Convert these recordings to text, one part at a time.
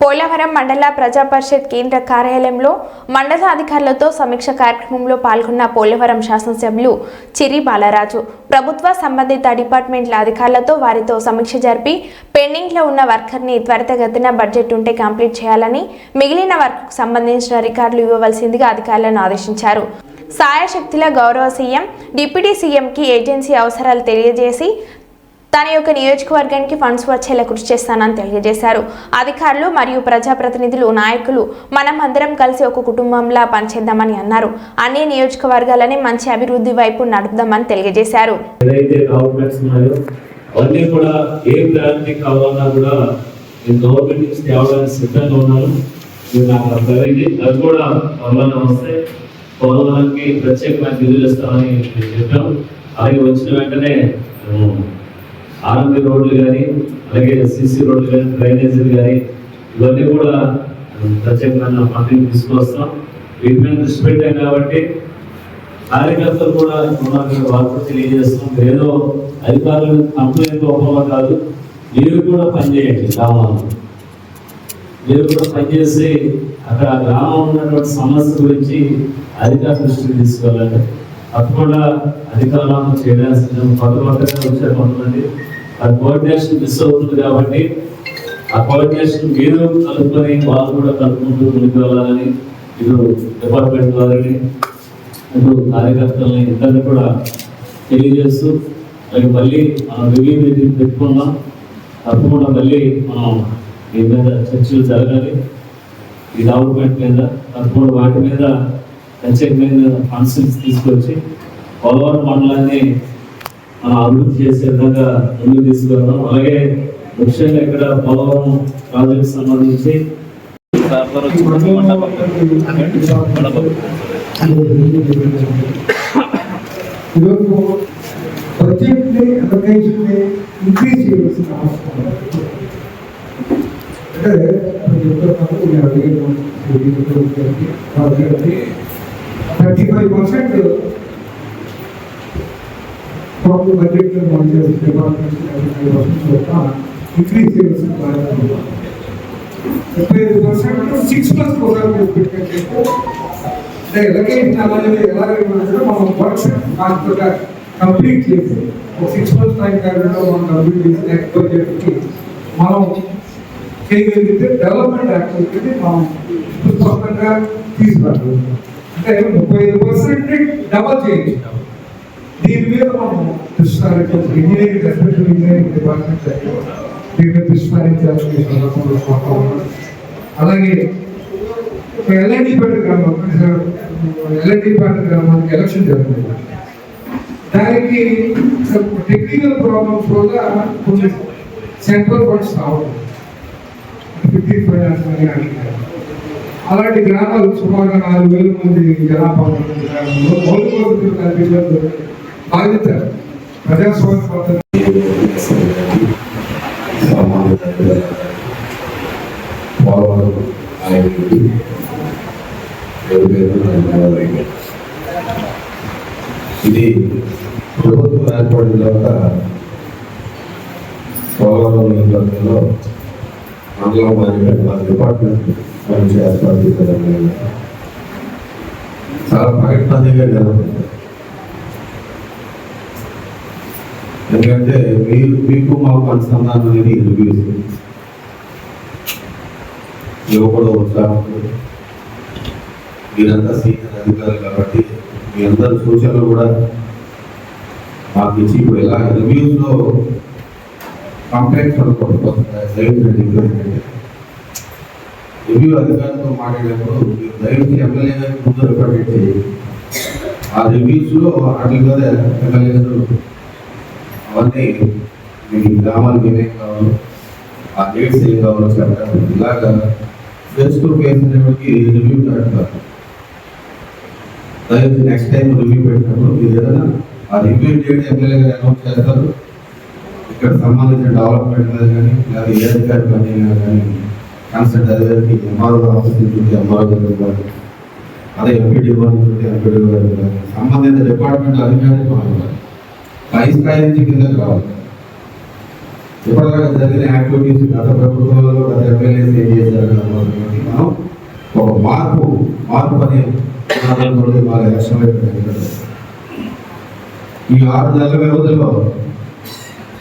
పోలవరం మండల ప్రజా పరిషత్ కేంద్ర కార్యాలయంలో మండల అధికారులతో సమీక్ష కార్యక్రమంలో పాల్గొన్న పోలవరం శాసనసభ్యులు చిరి బాలరాజు ప్రభుత్వ సంబంధిత డిపార్ట్మెంట్ల అధికారులతో వారితో సమీక్ష జరిపి పెండింగ్లో ఉన్న వర్కర్ని త్వరితగతిన బడ్జెట్ ఉంటే కంప్లీట్ చేయాలని మిగిలిన వర్క్కు సంబంధించిన రికార్డులు ఇవ్వవలసిందిగా అధికారులను ఆదేశించారు. సాయశక్తుల గౌరవ సీఎం డిప్యూటీ సీఎంకి ఏజెన్సీ అవసరాలు తెలియజేసి తన యొక్క నియోజకవర్గానికి ఫండ్స్ వచ్చేలా కృషి చేస్తానని తెలియజేశారు. అధికారులు మరియు ప్రజాప్రతినిధులు నాయకులు మనం అందరం కలిసి ఒక కుటుంబంలా పనిచేద్దామని అన్నారు. అన్ని నియోజకవర్గాలని మంచి అభివృద్ధి వైపు నడుపుదామని తెలియజేశారు. ఏదైతే అవన్నీ కూడా ఏ ప్రాంతం కావాలన్నా కూడా నేను గవర్నమెంట్ నుంచి తేవడానికి సిద్ధంగా ఉన్నాను. మీరు నాకు అర్థమైంది. అది కూడా త్వరలోనే వస్తే పోలవరానికి ప్రత్యేకమైన నిధులు ఇస్తామని చెప్పాం అలాగే వచ్చిన వెంటనే ఆర్మీ రోడ్లు కానీ అలాగే సిసి రోడ్లు కానీ డ్రైనేజీలు కానీ ఇవన్నీ కూడా ప్రత్యేకంగా పంపిణీ తీసుకొస్తాం వీటి మీద దృష్టి పెట్టాం కాబట్టి కార్యకర్తలు కూడా ఉన్నారు వారికి తెలియజేస్తాం. ఏదో అధికారులు కంప్లైంట్ రూపంలో కాదు. మీరు కూడా పనిచేయండి గ్రామంలో మీరు కూడా పనిచేసి అక్కడ గ్రామం ఉన్నటువంటి సమస్య గురించి అధికార దృష్టికి తీసుకెళ్ళండి. తప్పకుండా అధికారులను చేయాల్సిన కొత్త కొత్తగా కొంతమంది ఆ కోఆర్డినేషన్ మిస్ అవుతుంది కాబట్టి ఆ కోఆర్డినేషన్ మీరు కలుపుకొని వాళ్ళు కూడా కలుపుకుంటూ ముందుకు వెళ్ళాలని ఇటు డిపార్ట్మెంట్ వారిని ఇటు కార్యకర్తలని ఇద్దరిని కూడా తెలియజేస్తూ మరి మళ్ళీ మనం రివ్యూ మీటింగ్ పెట్టుకున్నాం. తప్పకుండా మళ్ళీ మనం దీని మీద చర్చలు జరగాలి. ఈ డెవలప్మెంట్ మీద తప్పకుండా వాటి మీద ప్రత్యేకమైన ఫండ్స్ తీసుకొచ్చి పోలవరం మండలాన్ని మనం అభివృద్ధి చేసే విధంగా ముందుకు తీసుకెళ్దాం అలాగే ముఖ్యంగా ఇక్కడ పోలవరం ప్రాజెక్ట్ సంబంధించి ఈరోజు బడ్జెట్ని అలొకేషన్ని ఇంక్రీజ్ చేయవలసిన అవసరం ఉంది. అంటే thirty five percent total budget మనం డిపార్ట్మెంట్ ఇంక్రీజ్ చేయవలసిన బాధ్యత ఉంది. ముప్పై ఐదు పర్సెంట్ సిక్స్ ప్లస్ ప్రోగ్రామ్ పెట్టినట్లయితే అంటే ఎలకేషన్ అనేది ఎలాగైనా మనం వర్క్స్ కాస్త కంప్లీట్ చేసి ఒక సిక్స్ మంత్స్ టైం కాలంలో మనం కంప్లీట్ చేసి నెక్స్ట్ బడ్జెట్కి మనం చేయగలిగితే డెవలప్మెంట్ యాక్టివిటీ మనం స్పష్టంగా తీసుకురాగలం అంటే ముప్పై ఐదు పర్సెంట్ డబల్ చేయించి దీని మీద మనం దృష్టి ఇంజనీరింగ్ ఎస్పెషల్ ఇంజనీరింగ్ డిపార్ట్మెంట్ దీని మీద దృష్టి సందర్భంలో అలాగే ఎల్ఐడి పేట గ్రామం ఎల్ఐడి పేట గ్రామానికి ఎలక్షన్ జరుగుతుంది. దానికి టెక్నికల్ ప్రాబ్లమ్స్ వల్ల కొంచెం సెంట్రల్ ఫండ్స్ రావడం ఫిఫ్టీ ఫైనాన్స్ అని అడిగారు అలాంటి గ్రామాలు సుమారుగా నాలుగు వేల మంది జనాభా గ్రామంలో మౌలిక వసతులు కల్పించడం బాధ్యత ప్రజాస్వామ్య పద్ధతి. ఇది ప్రభుత్వం ఏర్పడిన తర్వాత పోలవరం నియోజకవర్గంలో మండలం మేనేజ్మెంట్ వాళ్ళ డిపార్ట్మెంట్ చేశారు చాలా ప్రకటనగా జరుగుతుంది ఎందుకంటే మీరు మీకు మాకు అనుసంధానం అనేది రివ్యూస్ యువకుడు ఉత్సాహం మీరంతా సీనియర్ అధికారులు కాబట్టి మీ అందరి సూచనలు కూడా మాకు ఇచ్చి ఇప్పుడు ఇలా రివ్యూస్లో కంప్లైంట్స్ అనుకోండి రివ్యూ అధికారులతో మాట్లాడేటప్పుడు మీరు దయచేసి ఎమ్మెల్యే గారికి ముందు రిప్రజెంట్ చేయండి. ఆ రివ్యూస్లో లో కదా ఎమ్మెల్యే గారు అవన్నీ మీకు గ్రామాలకు ఏమేమి కావాలో ఆ డేట్స్ ఏం కావాలో చెప్పడం. ఇలాగా ఫేస్బుక్ టు రివ్యూ పెడతారు దయచేసి నెక్స్ట్ టైం రివ్యూ పెట్టినప్పుడు మీరు ఏదైనా ఆ రివ్యూ డేట్ ఎమ్మెల్యే గారు అనౌన్స్ చేస్తారు. ఇక్కడ సంబంధించిన డెవలప్మెంట్ మీద కానీ లేదా ఏ అధికారి పని కానీ కాన్సెప్ట్ అధికారికి ఎంఆర్ఓ ఆఫీస్ నుంచి ఎంఆర్ఓ గారు కానీ అదే ఎంపీడీ నుంచి ఎంపీడీ గారు కానీ సంబంధిత డిపార్ట్మెంట్ అధికారి పాల్గొనాలి పై స్థాయి నుంచి కిందకు రావాలి. ఇప్పటిదాకా జరిగిన యాక్టివిటీస్ గత ప్రభుత్వాలలో గత ఎమ్మెల్యేస్ ఏం చేశారు మనం ఒక మార్పు మార్పు అనే నినాదంతో వాళ్ళ ఎలక్షన్ ఈ ఆరు నెలల వ్యవధిలో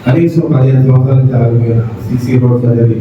కనీసం పదిహేను సంవత్సరాల నుంచి ఆగిపోయిన సీసీ రోడ్స్ అనేది